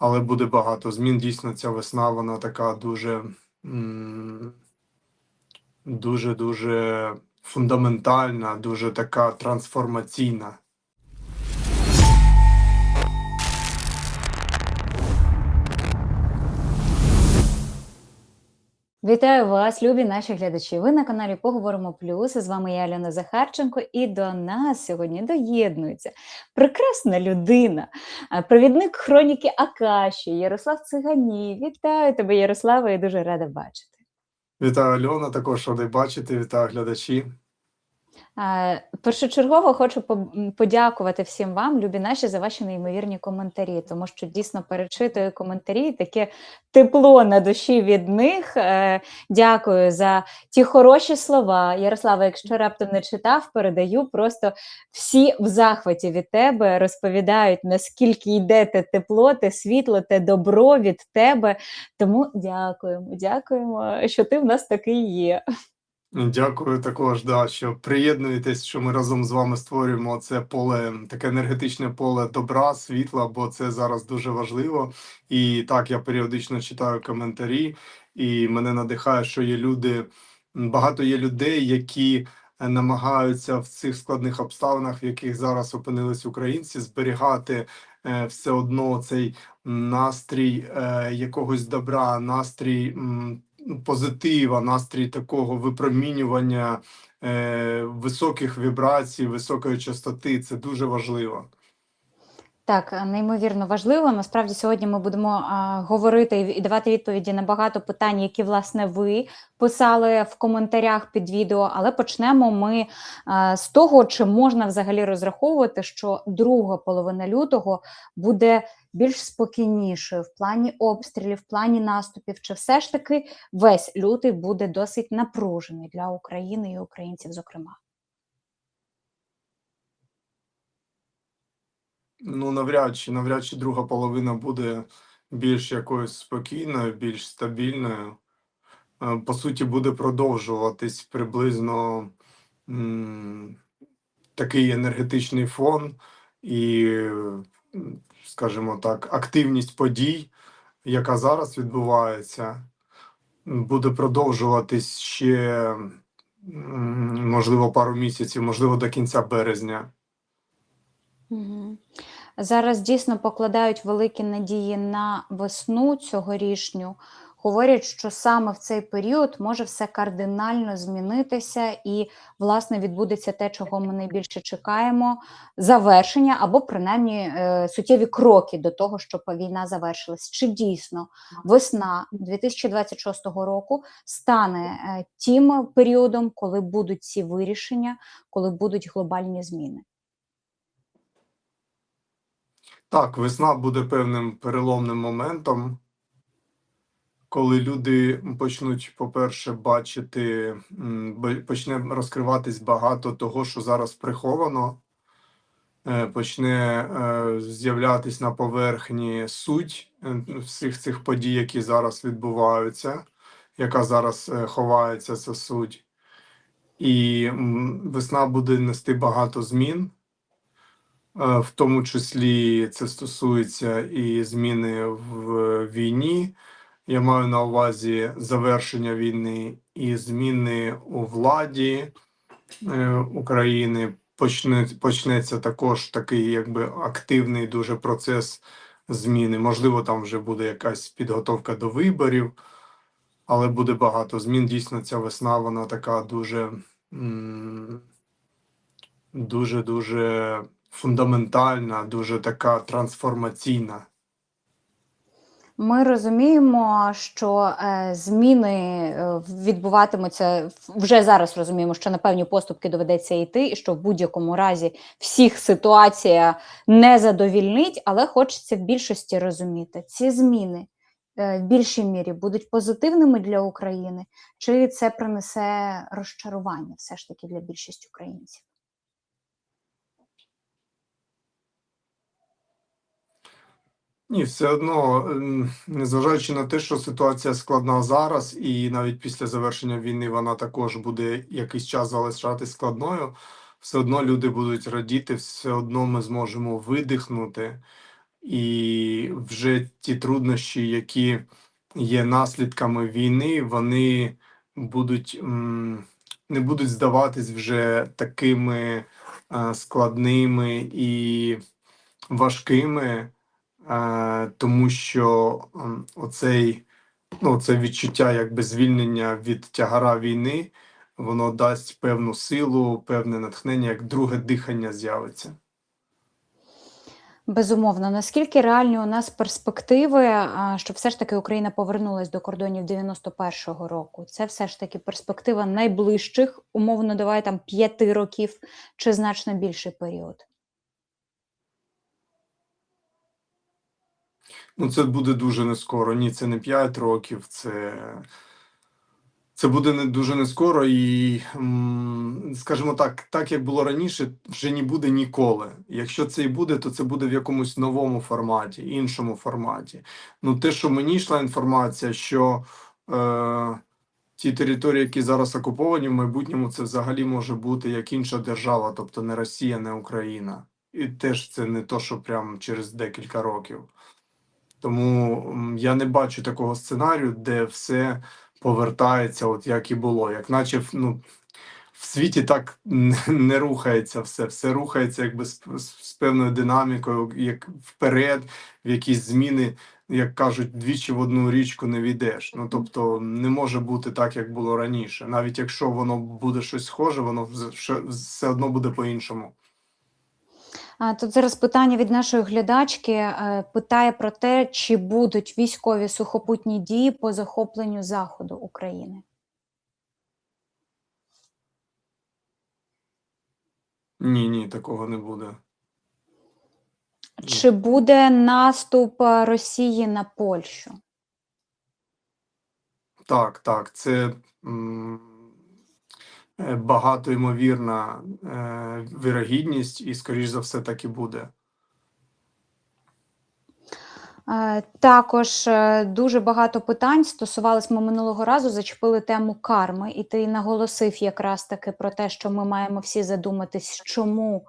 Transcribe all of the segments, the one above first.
але буде багато змін. Дійсно, ця весна вона така дуже, дуже, дуже фундаментальна, дуже така трансформаційна. Вітаю вас, любі наші глядачі. Ви на каналі Поговоримо Плюс. З вами я Альона Захарченко, і до нас сьогодні доєднується прекрасна людина, провідник хроніки Акаші Ярослав Циганій. Вітаю тебе, Ярослава, і дуже рада бачити. Вітаю Альона, також радий бачити. Вітаю глядачі. А, Першочергово хочу подякувати всім вам, любі наші, за ваші неймовірні коментарі, тому що дійсно перечитую коментарі, таке тепло на душі від них. Е, Дякую за ті хороші слова. Ярослава, якщо раптом не читав, передаю просто всі в захваті від тебе розповідають, наскільки йде те тепло, те світло, те добро від тебе. Тому дякуємо, дякуємо, що ти в нас такий є. Дякую також, да, що приєднуєтесь, що ми разом з вами створюємо це поле, таке енергетичне поле добра, світла, бо це зараз дуже важливо. І так, я періодично читаю коментарі, і мене надихає, що є люди, багато є людей, які намагаються в цих складних обставинах, в яких зараз опинились українці, зберігати е, все одно цей настрій е, якогось добра, настрій. М, позитива, настрій такого випромінювання е, високих вібрацій, високої частоти. Це дуже важливо. Так, е, неймовірно важливо. Насправді сьогодні ми будемо а, говорити і, давати відповіді на багато питань, які власне ви писали в коментарях під відео. Але почнемо ми а, з того, чи можна взагалі розраховувати, що друга половина лютого буде більш спокійнішою в плані обстрілів, в плані наступів, чи все ж таки весь лютий буде досить напружений для України і українців, зокрема. Ну, навряд чи, навряд чи друга половина буде більш якоюсь спокійною, більш стабільною. Е, По суті, буде продовжуватись приблизно такий енергетичний фон і, скажімо так, активність подій, яка зараз відбувається, буде продовжуватись ще, можливо, пару місяців, можливо, до кінця березня. Угу. Зараз дійсно покладають великі надії на весну цьогорічню. Говорять, що саме в цей період може все кардинально змінитися, і, власне, відбудеться те, чого ми найбільше чекаємо: завершення або принаймні е, суттєві кроки до того, щоб війна завершилась. Чи дійсно весна 2026 року стане е, тим періодом, коли будуть ці вирішення, коли будуть глобальні зміни? Так, весна буде певним переломним моментом, коли люди почнуть, по-перше, бачити, почне розкриватись багато того, що зараз приховано, е, почне е, з'являтись на поверхні суть е, всіх цих подій, які зараз відбуваються, яка зараз ховається, ця суть. І весна буде нести багато змін. В тому числі це стосується і зміни в війні. Я маю на увазі завершення війни і зміни у владі е, України. Почне, почнеться також такий якби активний дуже процес зміни. Можливо, там вже буде якась підготовка до виборів, але буде багато змін. Дійсно, ця весна вона така дуже, дуже, дуже фундаментальна, дуже така трансформаційна. Ми розуміємо, що е, зміни е, відбуватимуться вже зараз. Розуміємо, що на певні поступки доведеться йти, і що в будь-якому разі всіх ситуація не задовільнить, але хочеться в більшості розуміти, ці зміни е, в більшій мірі будуть позитивними для України, чи це принесе розчарування все ж таки для більшості українців? Ні, все одно, ем, незважаючи на те, що ситуація складна зараз, і навіть після завершення війни вона також буде якийсь час залишатись складною, все одно люди будуть радіти, все одно ми зможемо видихнути. і вже ті труднощі, які є наслідками війни, вони будуть не будуть здаватись вже такими е, складними і важкими, тому що оцей, ну, це відчуття якби звільнення від тягара війни, воно дасть певну силу, певне натхнення, як друге дихання з'явиться. Безумовно, наскільки реальні у нас перспективи, а, щоб все ж таки Україна повернулась до кордонів 91-го року? Це все ж таки перспектива найближчих, умовно, давай там п'яти років чи значно більший період. Ну, це буде дуже не скоро. Ні, це не 5 років, це, це буде не дуже не скоро, і, скажімо так, так як було раніше, вже не буде ніколи. Якщо це і буде, то це буде в якомусь новому форматі, іншому форматі. Ну, те, що мені йшла інформація, що е, ті території, які зараз окуповані, в майбутньому це взагалі може бути як інша держава, тобто не Росія, не Україна. І теж це не то, що прямо через декілька років. Тому я не бачу такого сценарію, де все повертається, от як і було. Як наче в- ну, в світі так не рухається все. Все рухається якби з, з певною динамікою, як вперед, в якісь зміни, як кажуть, двічі в одну річку не війдеш. Ну тобто не може бути так, як було раніше. Навіть якщо воно буде щось схоже, воно все одно буде по-іншому. Тут зараз питання від нашої глядачки е, питає про те, чи будуть військові сухопутні дії по захопленню заходу України. Ні, ні, такого не буде. Чи буде наступ е, Росії на Польщу? Так, так, це м, багато ймовірна е, вірогідність, і, скоріш за все, так і буде. Е, Також е, дуже багато питань стосувались ми минулого разу, зачепили тему карми, і ти наголосив якраз таки про те, що ми маємо всі задуматись, чому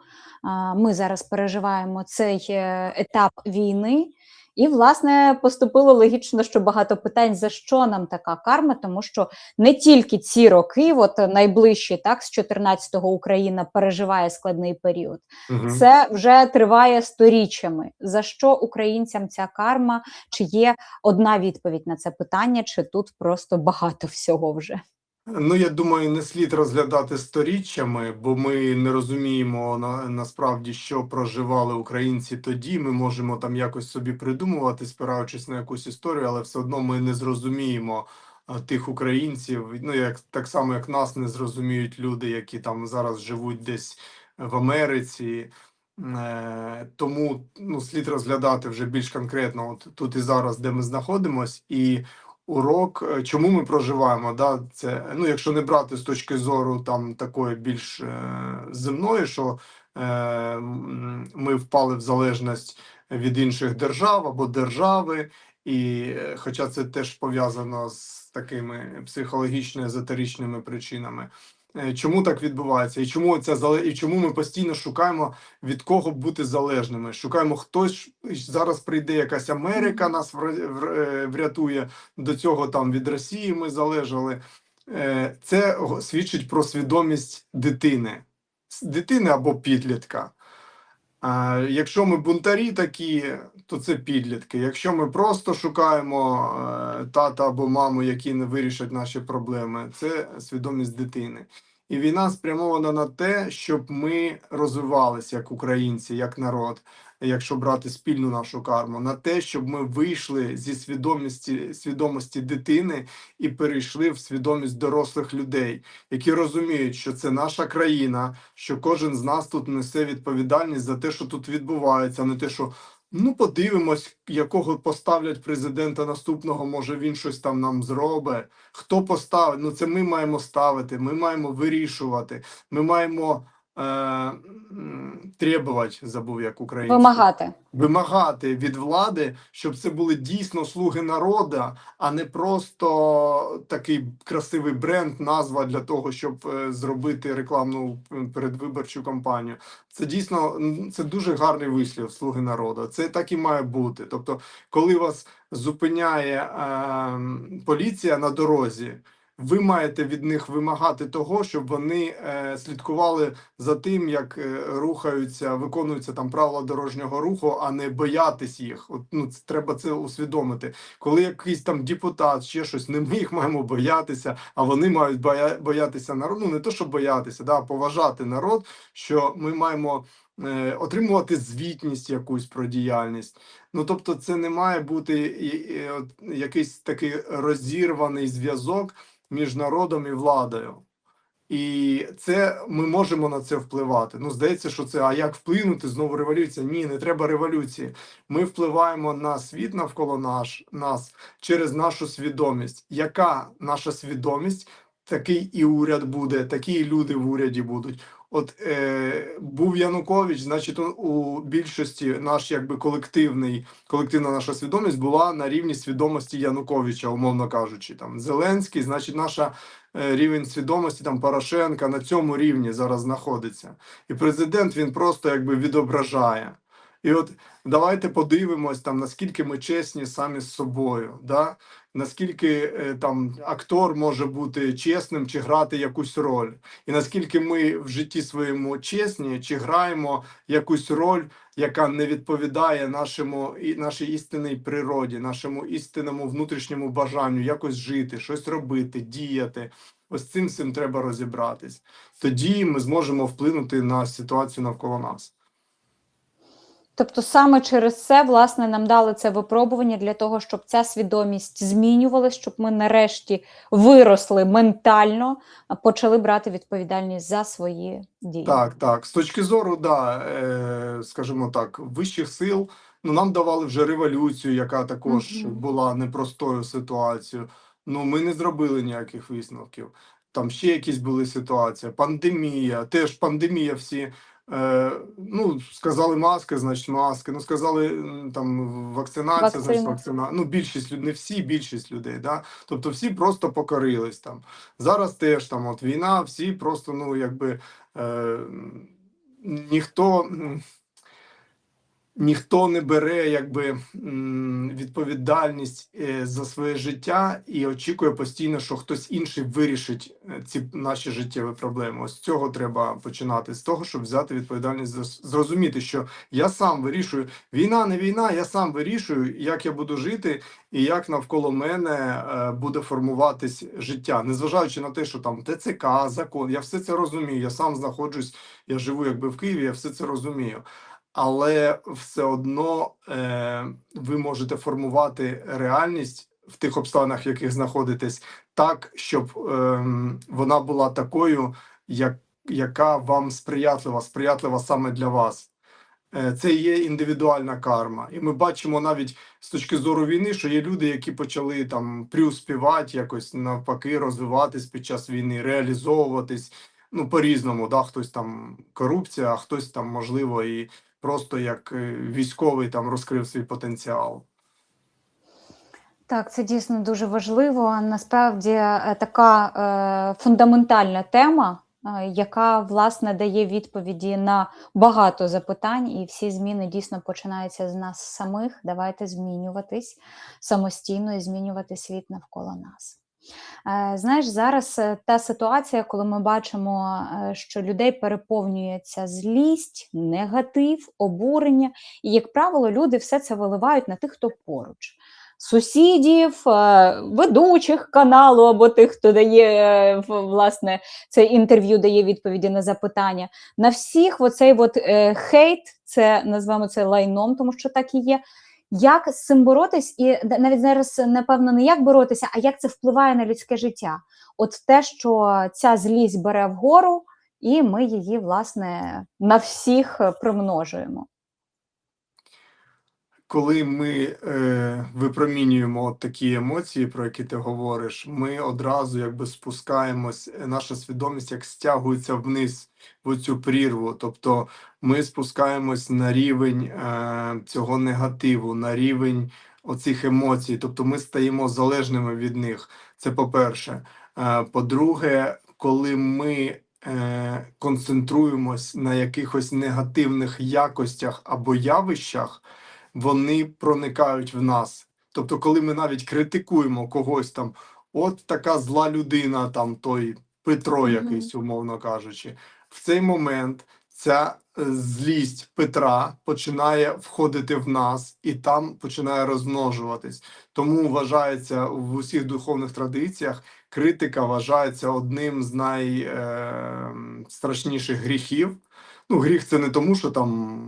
ми зараз переживаємо цей е, етап війни. І, власне, поступило логічно, що багато питань, за що нам така карма, тому що не тільки ці роки, от найближчі, так, з 14-го Україна переживає складний період, Мгм. це вже триває сторіччями. За що українцям ця карма? Чи є одна відповідь на це питання, чи тут просто багато всього вже? Ну, я думаю, не слід розглядати сторіччями, бо ми не розуміємо на, насправді, що проживали українці тоді. Ми можемо там якось собі придумувати, спираючись на якусь історію, але все одно ми не зрозуміємо тих українців. Ну, як так само, як нас не зрозуміють люди, які там зараз живуть десь в Америці. Е, тому ну, слід розглядати вже більш конкретно, от тут і зараз, де ми знаходимось, і урок, е, чому ми проживаємо. Да? Це, ну, якщо не брати з точки зору там такої більш е, земної, що е, ми впали в залежність від інших держав або держави, і е, хоча це теж пов'язано з такими психологічно-езотеричними причинами. Е, Чому так відбувається? І чому це і чому ми постійно шукаємо від кого бути залежними? Шукаємо хтось зараз прийде якась Америка, нас е, врятує до цього. Там від Росії ми залежали. Е, Це свідчить про свідомість дитини, дитини або підлітка. А якщо ми бунтарі такі, то це підлітки. Якщо ми просто шукаємо е, тата або маму, які не вирішать наші проблеми, це свідомість дитини. І війна спрямована на те, щоб ми розвивалися як українці, як народ, якщо брати спільну нашу карму, на те, щоб ми вийшли зі свідомості свідомості дитини і перейшли в свідомість дорослих людей, які розуміють, що це наша країна, що кожен з нас тут несе відповідальність за те, що тут відбувається, а не те, що ну подивимось, якого поставлять президента наступного, може він щось там нам зробить. Хто поставить? Ну це ми маємо ставити, ми маємо вирішувати, ми маємо е, требувати, забув як українською. Вимагати. вимагати від влади, щоб це були дійсно слуги народу, а не просто такий красивий бренд, назва для того, щоб е, зробити рекламну передвиборчу кампанію. Це дійсно це дуже гарний вислів слуги народу. Це так і має бути. Тобто, коли вас зупиняє е, поліція на дорозі. Ви маєте від них вимагати того, щоб вони е, слідкували за тим, як е, рухаються, виконуються там правила дорожнього руху, а не боятись їх. От ну це треба це усвідомити. Коли якийсь там депутат, ще щось, не ми їх маємо боятися, а вони мають боя, боятися народу. Ну не то, що боятися, да, поважати народ, що ми маємо. е, Отримувати звітність якусь про діяльність, ну тобто, це не має бути якийсь такий розірваний зв'язок між народом і владою. І це ми можемо на це впливати. Ну, здається, що це а як вплинути знову революція? Ні, не треба революції. Ми впливаємо на світ навколо наш, нас через нашу свідомість. Яка наша свідомість? Такий і уряд буде, такі і люди в уряді будуть. От е, був Янукович, значить, у, більшості наш якби колективний, колективна наша свідомість була на рівні свідомості Януковича, умовно кажучи. Там Зеленський, значить, наша е, рівень свідомості там Порошенка на цьому рівні зараз знаходиться. І президент він просто якби відображає. І от давайте подивимось там, наскільки ми чесні самі з собою, да? наскільки е, там актор може бути чесним чи грати якусь роль, і наскільки ми в житті своєму чесні, чи граємо якусь роль, яка не відповідає нашому і нашій істинній природі, нашому істинному внутрішньому бажанню якось жити, щось робити, діяти. Ось цим цим треба розібратись. Тоді ми зможемо вплинути на ситуацію навколо нас. Тобто саме через це, власне, нам дали це випробування для того, щоб ця свідомість змінювалась, щоб ми нарешті виросли ментально, почали брати відповідальність за свої дії. Так, так. З точки зору, да, е, скажімо так, вищих сил, ну нам давали вже революцію, яка також Мгм. була непростою ситуацією. Ну, ми не зробили ніяких висновків. Там ще якісь були ситуації. Пандемія, теж пандемія всі. Е, ну, сказали маски, значить маски. Ну, сказали там вакцинація, значить Вакцина. вакцина. Ну, більшість не всі, більшість людей, да. Тобто всі просто покорились там. Зараз теж там от війна, всі просто, ну, якби е, ніхто, ніхто не бере якби відповідальність е, за своє життя і очікує постійно, що хтось інший вирішить е, ці наші життєві проблеми. Ось цього треба починати, з того, щоб взяти відповідальність зрозуміти, що я сам вирішую. Війна, не війна, я сам вирішую, як я буду жити і як навколо мене е, буде формуватись життя, незважаючи на те, що там ТЦК, закон, я все це розумію. Я сам знаходжусь, я живу якби в Києві, я все це розумію. Але все одно е, ви можете формувати реальність в тих обставинах, в яких знаходитесь, так, щоб ем, вона була такою, як, яка вам сприятлива, сприятлива саме для вас. Е, Це є індивідуальна карма, і ми бачимо навіть з точки зору війни, що є люди, які почали там приуспівати, якось навпаки, розвиватись під час війни, реалізовуватись. Ну, по-різному, да, хтось там корупція, а хтось там, можливо, і просто як е, військовий там розкрив свій потенціал. Так, це дійсно дуже важливо. Насправді е, така е, фундаментальна тема, е, яка власне дає відповіді на багато запитань, і всі зміни дійсно починаються з нас самих. Давайте змінюватись самостійно і змінювати світ навколо нас. Е, Знаєш, зараз е, та ситуація, коли ми бачимо, е, що людей переповнюється злість, негатив, обурення, і, як правило, люди все це виливають на тих, хто поруч. Сусідів, ведучих каналу або тих, хто дає власне це інтерв'ю, дає відповіді на запитання. На всіх оцей от хейт, це назвемо це лайном, тому що так і є. Як з цим боротись, і навіть зараз, напевно, не як боротися, а як це впливає на людське життя? От те, що ця злість бере вгору, і ми її, власне, на всіх е, примножуємо. Коли ми е, випромінюємо от такі емоції, про які ти говориш, ми одразу якби спускаємось, е, наша свідомість як стягується вниз в цю прірву. Тобто ми спускаємось на рівень е, цього негативу, на рівень оцих емоцій. Тобто ми стаємо залежними від них. Це по-перше. Е, по-друге, коли ми е, концентруємось на якихось негативних якостях або явищах, вони проникають в нас. Тобто, коли ми навіть критикуємо когось там, от така зла людина, там той Петро, якийсь, умовно кажучи, в цей момент ця е, злість Петра починає входити в нас і там починає розмножуватись. Тому вважається в усіх духовних традиціях критика вважається одним з найстрашніших гріхів. Ну, гріх це не тому, що там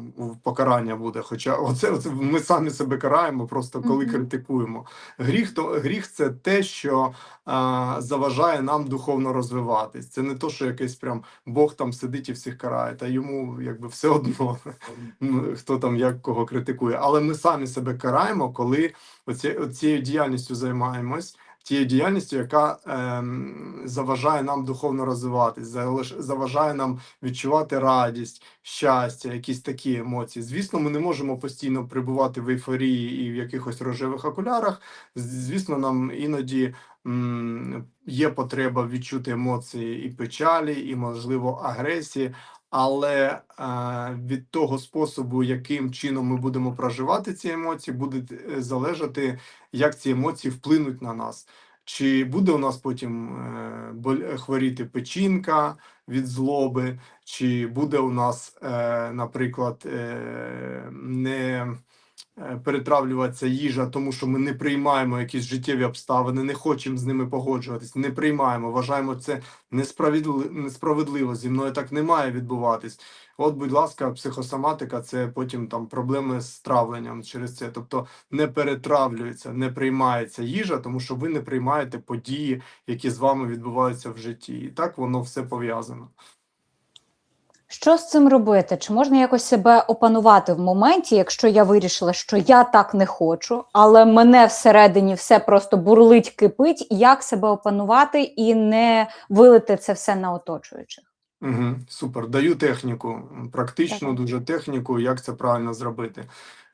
покарання буде. Хоча оце, оце ми самі себе караємо, просто коли Мгм. критикуємо. Гріх то гріх це те, що а, заважає нам духовно розвиватись. Це не то, що якийсь прям Бог там сидить і всіх карає, та йому якби все одно, ну, хто там як кого критикує. Але ми самі себе караємо, коли оці, оцією діяльністю займаємось. Тією діяльністю, яка ем, заважає нам духовно розвиватись, заважає нам відчувати радість, щастя, якісь такі емоції. Звісно, ми не можемо постійно перебувати в ейфорії і в якихось рожевих окулярах. Звісно, нам іноді є потреба відчути емоції і печалі, і, можливо, агресії. Але е, від того способу, яким чином ми будемо проживати ці емоції, буде е, залежати, як ці емоції вплинуть на нас. Чи буде у нас потім е, хворіти печінка від злоби, чи буде у нас, наприклад, не перетравлюватися їжа, тому що ми не приймаємо якісь життєві обставини, не хочемо з ними погоджуватись, не приймаємо, вважаємо це несправедливо, несправедливо. Зі мною так не має відбуватись. От, будь ласка, психосоматика це потім там проблеми з травленням через це. Тобто не перетравлюється, не приймається їжа, тому що ви не приймаєте події, які з вами відбуваються в житті. І так воно все пов'язано. Що з цим робити? Чи можна якось себе опанувати в моменті, якщо я вирішила, що я так не хочу, але мене всередині все просто бурлить, кипить, як себе опанувати і не вилити це все на оточуючих? Угу, супер. Даю техніку, практичну Давай. дуже техніку, як це правильно зробити.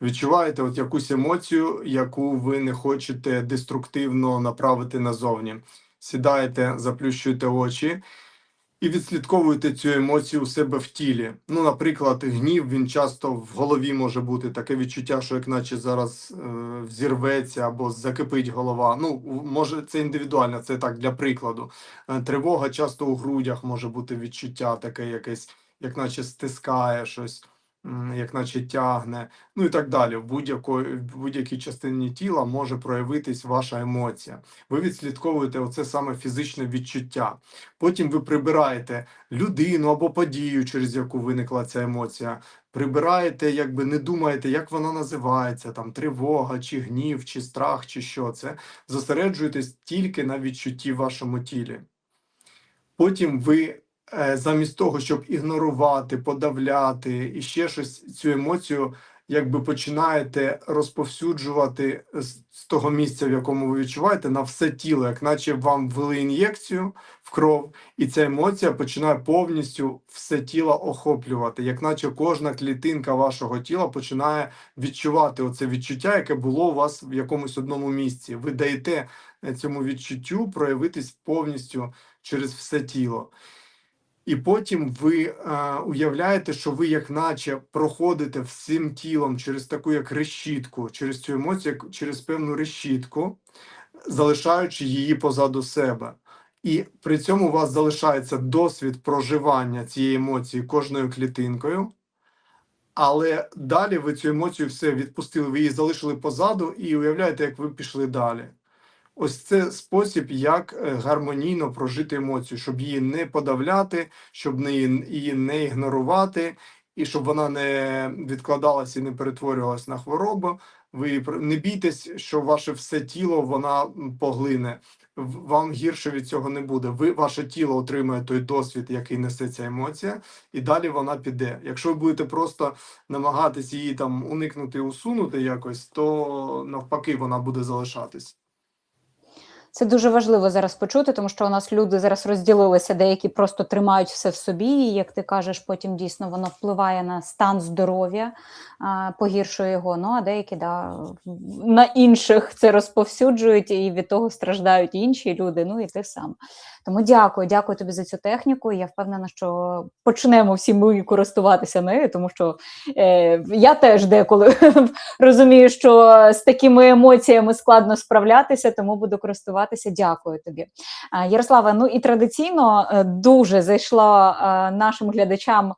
Відчуваєте от якусь емоцію, яку ви не хочете деструктивно направити назовні. Сідаєте, заплющуєте очі і відслідковуєте цю емоцію у себе в тілі. Ну, наприклад, гнів він часто в голові може бути таке відчуття, що як наче зараз е, взірветься або закипить голова. Ну, може, це індивідуально, це так для прикладу. Е, Тривога часто у грудях може бути відчуття таке якесь, як наче стискає щось, як наче тягне, ну і так далі. В будь-якій частині тіла може проявитись ваша емоція. Ви відслідковуєте оце саме фізичне відчуття. Потім ви прибираєте людину або подію, через яку виникла ця емоція. Прибираєте, якби не думаєте, як вона називається, там тривога, чи гнів, чи страх, чи що це. Зосереджуєтесь тільки на відчутті в вашому тілі. Потім ви замість того, щоб ігнорувати, подавляти і ще щось, цю емоцію якби починаєте розповсюджувати з, з того місця, в якому ви відчуваєте, на все тіло, як наче вам ввели ін'єкцію в кров, і ця емоція починає повністю все тіло охоплювати, як наче кожна клітинка вашого тіла починає відчувати оце відчуття, яке було у вас в якомусь одному місці. Ви даєте е, цьому відчуттю проявитись повністю через все тіло. І потім ви е, уявляєте, що ви, як наче, проходите всім тілом через таку як решітку, через цю емоцію, як через певну решітку, залишаючи її позаду себе. І при цьому у вас залишається досвід проживання цієї емоції кожною клітинкою. Але далі ви цю емоцію все відпустили, ви її залишили позаду і уявляєте, як ви пішли далі. Ось це спосіб, як е, гармонійно прожити емоцію, щоб її не подавляти, щоб її не ігнорувати, і щоб вона не відкладалася і не перетворювалася на хворобу, Ви не бійтесь, що ваше все тіло вона поглине. Вам гірше від цього не буде. Ви ваше тіло отримує той досвід, який несе ця емоція, і далі вона піде. Якщо ви будете просто намагатись її там уникнути, усунути якось, то навпаки вона буде залишатись. Це дуже важливо зараз почути, тому що у нас люди зараз розділилися, деякі просто тримають все в собі, і як ти кажеш, потім дійсно воно впливає на стан здоров'я, погіршує його. Ну а деякі да, на інших це розповсюджують, і від того страждають інші люди. Ну і ти сам. Тому дякую, дякую тобі за цю техніку. Я впевнена, що почнемо всі ми користуватися нею, тому що е, я теж деколи розумію, що з такими емоціями складно справлятися, тому буду користуватися. Дякую тобі. Ярослава, ну і традиційно е, дуже зайшла е, нашим глядачам.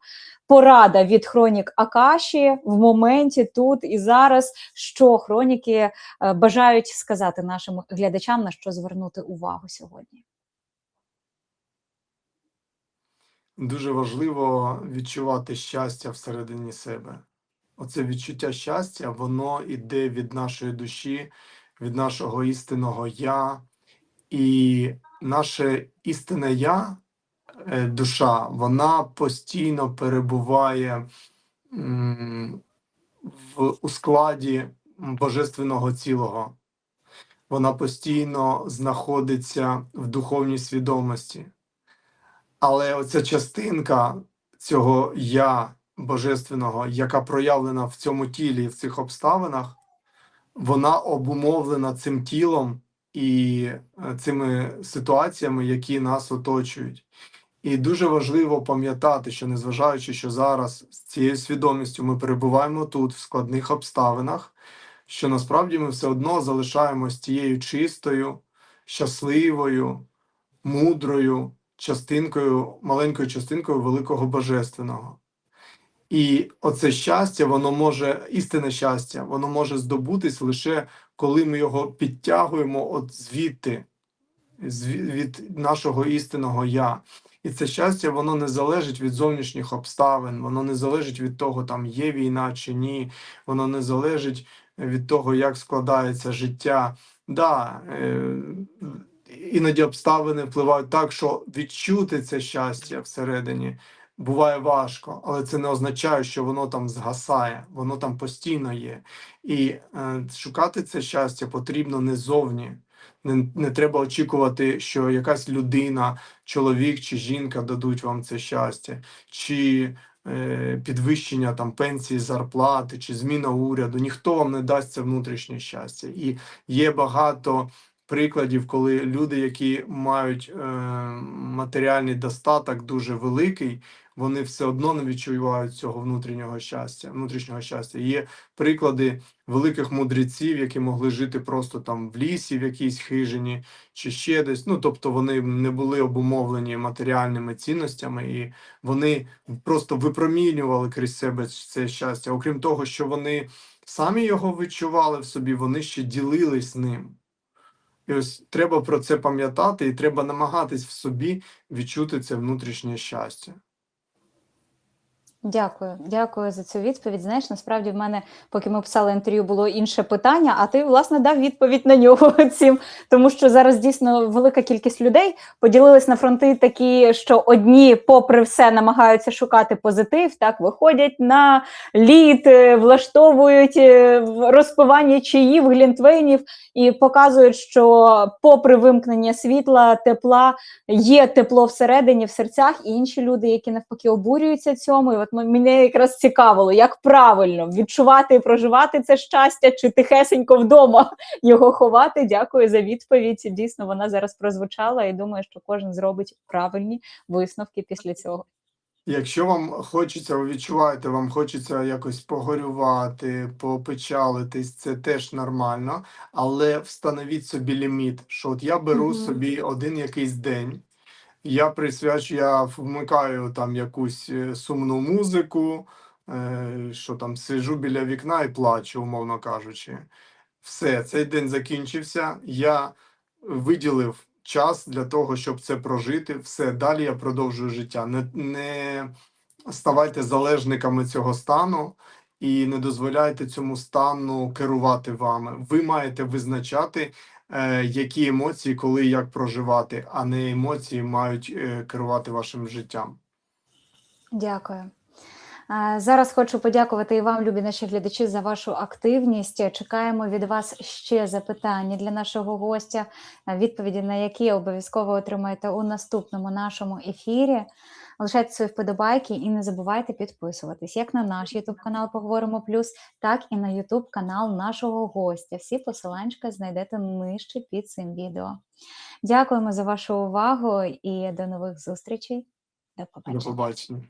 Порада від хронік Акаші в моменті тут і зараз, що хроніки е, бажають сказати нашим глядачам, на що звернути увагу сьогодні. Дуже важливо відчувати щастя всередині себе. Оце відчуття щастя, воно йде від нашої душі, від нашого істинного я. І наше істинне я, е, душа, вона постійно перебуває в, у складі божественного цілого. Вона постійно знаходиться в духовній свідомості. Але оця частинка цього я божественного, яка проявлена в цьому тілі, в цих обставинах, вона обумовлена цим тілом і е, цими ситуаціями, які нас оточують. І дуже важливо пам'ятати, що незважаючи, що зараз з цією свідомістю ми перебуваємо тут в складних обставинах, що насправді ми все одно залишаємось тією чистою, щасливою, мудрою частинкою, маленькою частинкою великого божественного. І оце щастя, воно може, істинне щастя, воно може здобутись лише коли ми його підтягуємо от звідти, від нашого істинного я. І це щастя, воно не залежить від зовнішніх обставин, воно не залежить від того, там є війна чи ні, воно не залежить від того, як складається життя. Да, е, іноді обставини впливають так, що відчути це щастя всередині буває важко, але це не означає, що воно там згасає, воно там постійно є. І е, шукати це щастя потрібно не зовні. Не, не треба очікувати, що якась людина, чоловік чи жінка дадуть вам це щастя, чи е, підвищення там пенсії, зарплати, чи зміна уряду. Ніхто вам не дасть це внутрішнє щастя. І є багато прикладів, коли люди, які мають е, матеріальний достаток дуже великий, вони все одно не відчувають цього внутрішнього щастя. Внутрішнього щастя. Є приклади великих мудреців, які могли жити просто там в лісі, в якійсь хижині, чи ще десь. Ну тобто вони не були обумовлені матеріальними цінностями, і вони просто випромінювали крізь себе це щастя. Окрім того, що вони самі його відчували в собі, вони ще ділились ним. І ось треба про це пам'ятати, і треба намагатись в собі відчути це внутрішнє щастя. Дякую, дякую за цю відповідь. Знаєш, насправді в мене, поки ми писали інтерв'ю, було інше питання, а ти власне дав відповідь на нього цим, тому що зараз дійсно велика кількість людей поділились на фронти такі, що одні, попри все, намагаються шукати позитив, так виходять на лід, е, влаштовують е, розпивання чаїв, глінтвейнів і показують, що попри вимкнення світла, тепла, є тепло всередині, в серцях, і інші люди, які навпаки обурюються цьому. І от м- мене якраз цікавило, як правильно відчувати і проживати це щастя, чи тихесенько вдома його ховати. Дякую за відповідь. Дійсно, вона зараз прозвучала, і думаю, що кожен зробить правильні висновки після цього. Якщо вам хочеться, ви відчуваєте, вам хочеться якось погорювати, попечалитись, це теж нормально, але встановіть собі ліміт, що от я беру Мгм. собі один якийсь день, я присвячу, я вмикаю там якусь е, сумну музику, е, що там сиджу біля вікна і плачу, умовно кажучи. Все, цей день закінчився. Я виділив час для того, щоб це прожити. Все, далі я продовжую життя. Не, не ставайте залежниками цього стану і не дозволяйте цьому стану керувати вами. Ви маєте визначати, які емоції, коли і як проживати, а не емоції мають е, керувати вашим життям. Дякую. Е, Зараз хочу подякувати і вам, любі наші глядачі, за вашу активність. Чекаємо від вас ще запитання для нашого гостя, е, відповіді на які обов'язково отримаєте у наступному нашому ефірі. Лишайте свої вподобайки і не забувайте підписуватись як на наш YouTube канал Поговоримо Плюс, так і на YouTube канал нашого гостя. Всі посиланчика знайдете нижче під цим відео. Дякуємо за вашу увагу і до нових зустрічей. До побачення. До побачення.